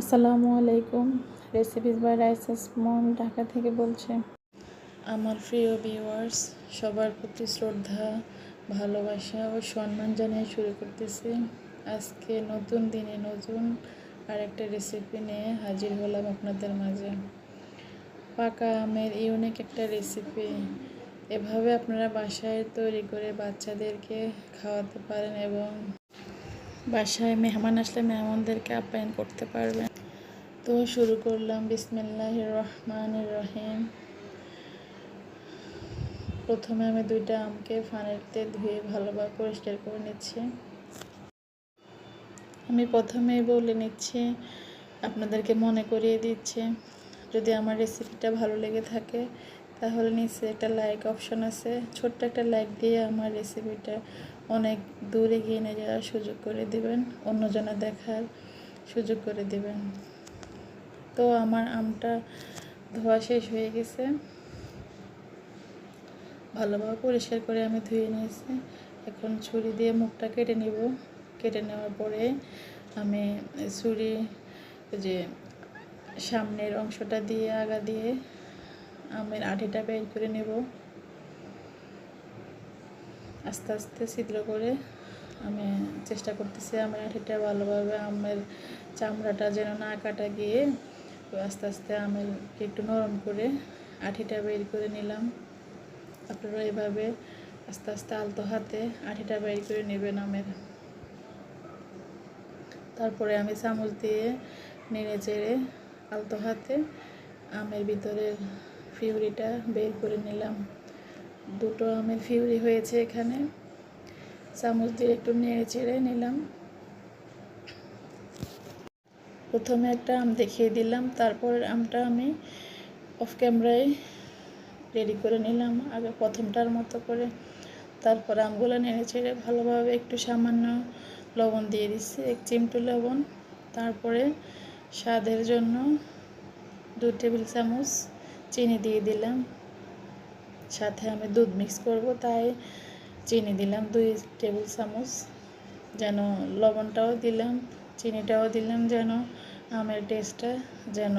আসসালামু আলাইকুম। Recipes by Raisa's mom Dhaka থেকে বলছে। আমার প্রিয় ভিউয়ার্স সবার প্রতি শ্রদ্ধা, ভালোবাসা ও সম্মান জানিয়ে শুরু করতেছি। আজকে নতুন দিনে নতুন আর একটা রেসিপি নিয়ে হাজির হলাম আপনাদের মাঝে। পাকা আমের ইউনিক একটা রেসিপি এভাবে আপনারা বাসায় তৈরি করে বাচ্চাদেরকে খাওয়াতে পারেন এবং বাসায় মেহমান আসলে মেহমানদেরকে আপ্যায়ন করতে পারবেন। তো শুরু করলাম। বিসমিল্লাহ রহমান রহিম। প্রথমে আমি দুইটা আমকে ফানেরতে ধুয়ে ভালোভাবে পরিষ্কার করে নিচ্ছি। আমি প্রথমেই বলে নিচ্ছি, আপনাদেরকে মনে করিয়ে দিচ্ছি, যদি আমার রেসিপিটা ভালো লেগে থাকে, তাহলে নিচে একটা লাইক অপশন আছে। ছোট্ট একটা লাইক দিয়ে আমার রেসিপিটা অনেক দূরে গিয়ে নিয়ে যাওয়ার সুযোগ করে দিবেন, অন্যজনে দেখার সুযোগ করে দিবেন। তো আমার আমটা ধোয়া শেষ হয়ে গেছে। ভালোভাবে পরিষ্কার করে আমি ধুয়ে নিয়েছি। এখন ছুরি দিয়ে মুখটা কেটে নিব। কেটে নেওয়ার পরে আমি ছুরি যে সামনের অংশটা দিয়ে আগা দিয়ে আমের আটিটা বের করে নেব। আস্তে আস্তে ছিদ্র করে আমি চেষ্টা করতেছি আমার আটিটা ভালোভাবে আমের চামড়াটা যেন না কাটা গিয়ে আস্তে আস্তে আমেরকে একটু নরম করে আঠিটা বের করে নিলাম। আপনারা এভাবে আস্তে আস্তে আলতো হাতে আঠিটা বের করে নেবেন আমের। তারপরে আমি চামচ দিয়ে নেড়ে চেড়ে আলতো হাতে আমের ভিতরের ফিউরিটা বের করে নিলাম। দুটো আমের ফিউরি হয়েছে এখানে। চামচ দিয়ে একটু নেড়ে চেড়ে নিলাম। প্রথমে একটা আম দেখিয়ে দিলাম তারপর আমটা আমি অফ ক্যামেরায় রেডি করে নিলাম, আগে প্রথমটার মতো করে। তারপর আমগুলো নেড়ে ছেড়ে ভালোভাবে একটু সামান্য লবণ দিয়ে দিচ্ছি, এক চিমটু লবণ। তারপরে স্বাদের জন্য দু টেবিল চামচ চিনি দিয়ে দিলাম। সাথে আমি দুধ মিক্স করব, তাই চিনি দিলাম দুই টেবিল চামচ। যেন লবণটাও দিলাম, চিনিটাও দিলাম যেন আমের টেস্টটা যেন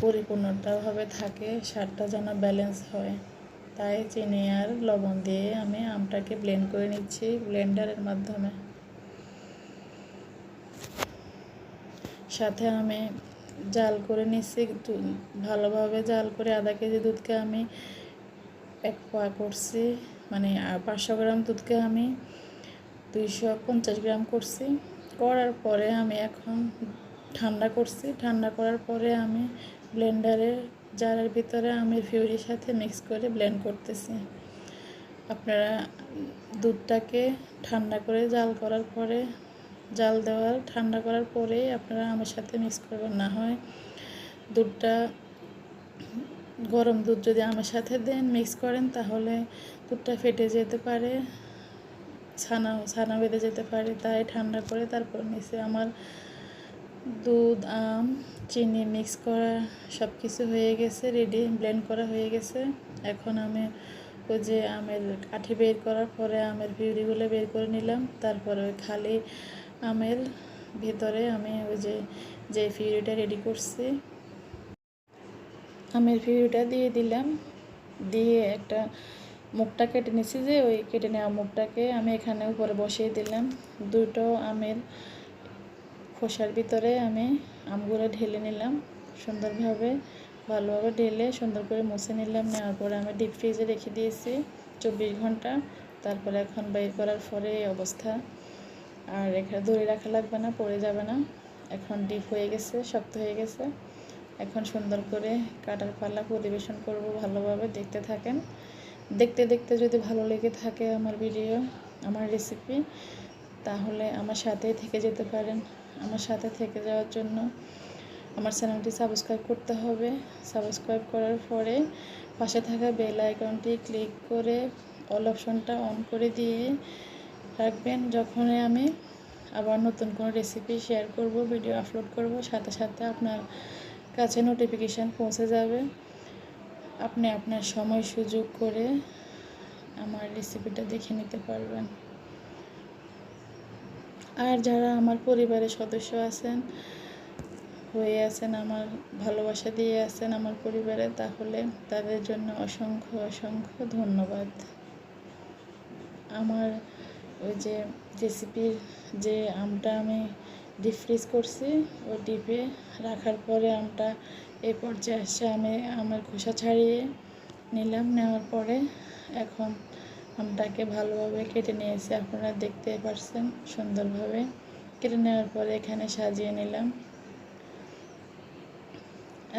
পরিপূর্ণটাভাবে থাকে, স্বাদটা যেন ব্যালেন্স হয়। তাই চিনি আর লবণ দিয়ে আমি আমটাকে ব্লেন্ড করে নিচ্ছি ব্লেন্ডারের মাধ্যমে। সাথে আমি জাল করে নিচ্ছি ভালোভাবে জাল করে আধা কেজি দুধকে আমি এক পোয়া করছি মানে পাঁচশো গ্রাম দুধকে আমি দুইশো পঞ্চাশ গ্রাম করছি। করার পরে আমি এখন ঠান্ডা করছি। ঠান্ডা করার পরে আমি ব্লেন্ডারের জারের ভিতরে আমি ফিউরির সাথে মিক্স করে ব্লেন্ড করতেছি। আপনারা দুধটাকে ঠান্ডা করে জাল করার পরে, জাল দেওয়ার, ঠান্ডা করার পরেই আপনারা আমার সাথে মিক্স করবেন। না হয় দুধটা গরম দুধ যদি আমার সাথে দেন মিক্স করেন, তাহলে দুধটা ফেটে যেতে পারে, ছানা ছানা বেঁধে যেতে পারে, তাই ঠান্ডা করে তারপর নিচে আমার দুধ, আম, চিনি মিক্স করা সব কিছু হয়ে গেছে রেডি ব্লেন্ড করা হয়ে গেছে। এখন আমি ওই যে আমের কাঠি বের করার পরে আমের পিউরিগুলো বের করে নিলাম, তারপরে ওই খালি আমের ভিতরে আমি ওই যে যে পিউরিটা রেডি করছি। আমের পিউরিটা দিয়ে দিলাম। দিয়ে একটা মুখটা কেটে নিচ্ছি যে, ওই কেটে নেওয়া মুখটাকে আমি এখানে উপরে বসিয়ে দিলাম। দুটো আমের খোসার ভিতরে আমি আমগুলো ঢেলে নিলাম। সুন্দরভাবে, ভালোভাবে ঢেলে সুন্দর করে মুছে নিলাম। নেওয়ার পরে আমি ডিপ ফ্রিজে রেখে দিয়েছি চব্বিশ ঘণ্টা। তারপরে এখন বের করার পরে এই অবস্থা। আর এখানে ধরে রাখা লাগবে না, পড়ে যাবে না। এখন ডিপ হয়ে গেছে, শক্ত হয়ে গেছে। এখন সুন্দর করে কাটার পাল্লা পরিবেশন করব ভালোভাবে, দেখতে থাকেন। দেখতে দেখতে যদি ভালো লেগে থাকে আমার ভিডিও আমার রেসিপি তাহলে আমার সাথেই থেকে যেতে পারেন। আমার সাথে থেকে যাওয়ার জন্য আমার চ্যানেলটি সাবস্ক্রাইব করতে হবে। সাবস্ক্রাইব করার পরে পাশে থাকা বেল আইকনটি ক্লিক করে অল অপশনটা অন করে দিয়ে রাখবেন। যখনই আমি আবার নতুন কোনো রেসিপি শেয়ার করব ভিডিও আপলোড করব, সাথে সাথে আপনার কাছে নোটিফিকেশান পৌঁছে যাবে। আপনি আপনার সময় সুযোগ করে আমার রেসিপিটা দেখে নিতে পারবেন। আর যারা আমার পরিবারের সদস্য আছেন, হয়ে আছেন, আমার ভালোবাসা দিয়ে আছেন আমার পরিবারে, তাহলে তাদের জন্য অসংখ্য অসংখ্য ধন্যবাদ। আমার ওই যে রেসিপির যে আমটা আমি ডিপ ফ্রিজ করছি, ও ডিপে রাখার পরে আমটা এই পর্যায়ে এসে আমি আমার খোসা ছাড়িয়ে নিলাম। নেওয়ার পরে এখন আমটাকে ভালোভাবে কেটে নিয়েছি, আপনারা দেখতে পারছেন সুন্দরভাবে। কেটে নেওয়ার পরে এখানে সাজিয়ে নিলাম।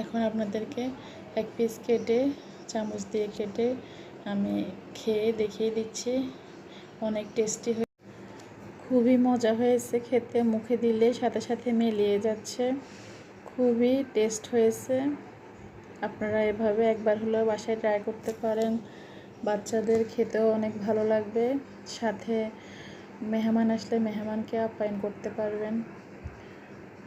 এখন আপনাদেরকে এক পিস কেটে, চামচ দিয়ে কেটে আমি খেয়ে দেখিয়ে দিচ্ছি, অনেক টেস্টি খুবই মজা হয়েছে খেতে, মুখে দিলে সাথে সাথে মিলিয়ে যাচ্ছে। খুবই টেস্ট হয়েছে। আপনারা এভাবে একবার হলেও বাসায় ট্রাই করতে পারেন। বাচ্চাদের খেতেও অনেক ভালো লাগবে। সাথে মেহমান আসলে মেহমানকে আপ্যায়ন করতে পারবেন।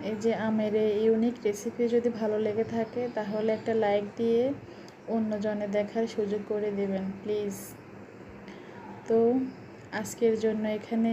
এই যে আমের এই ইউনিক রেসিপি যদি ভালো লেগে থাকে, তাহলে একটা লাইক দিয়ে অন্যজনে দেখার সুযোগ করে দেবেন প্লিজ তো আজকের জন্য এখানে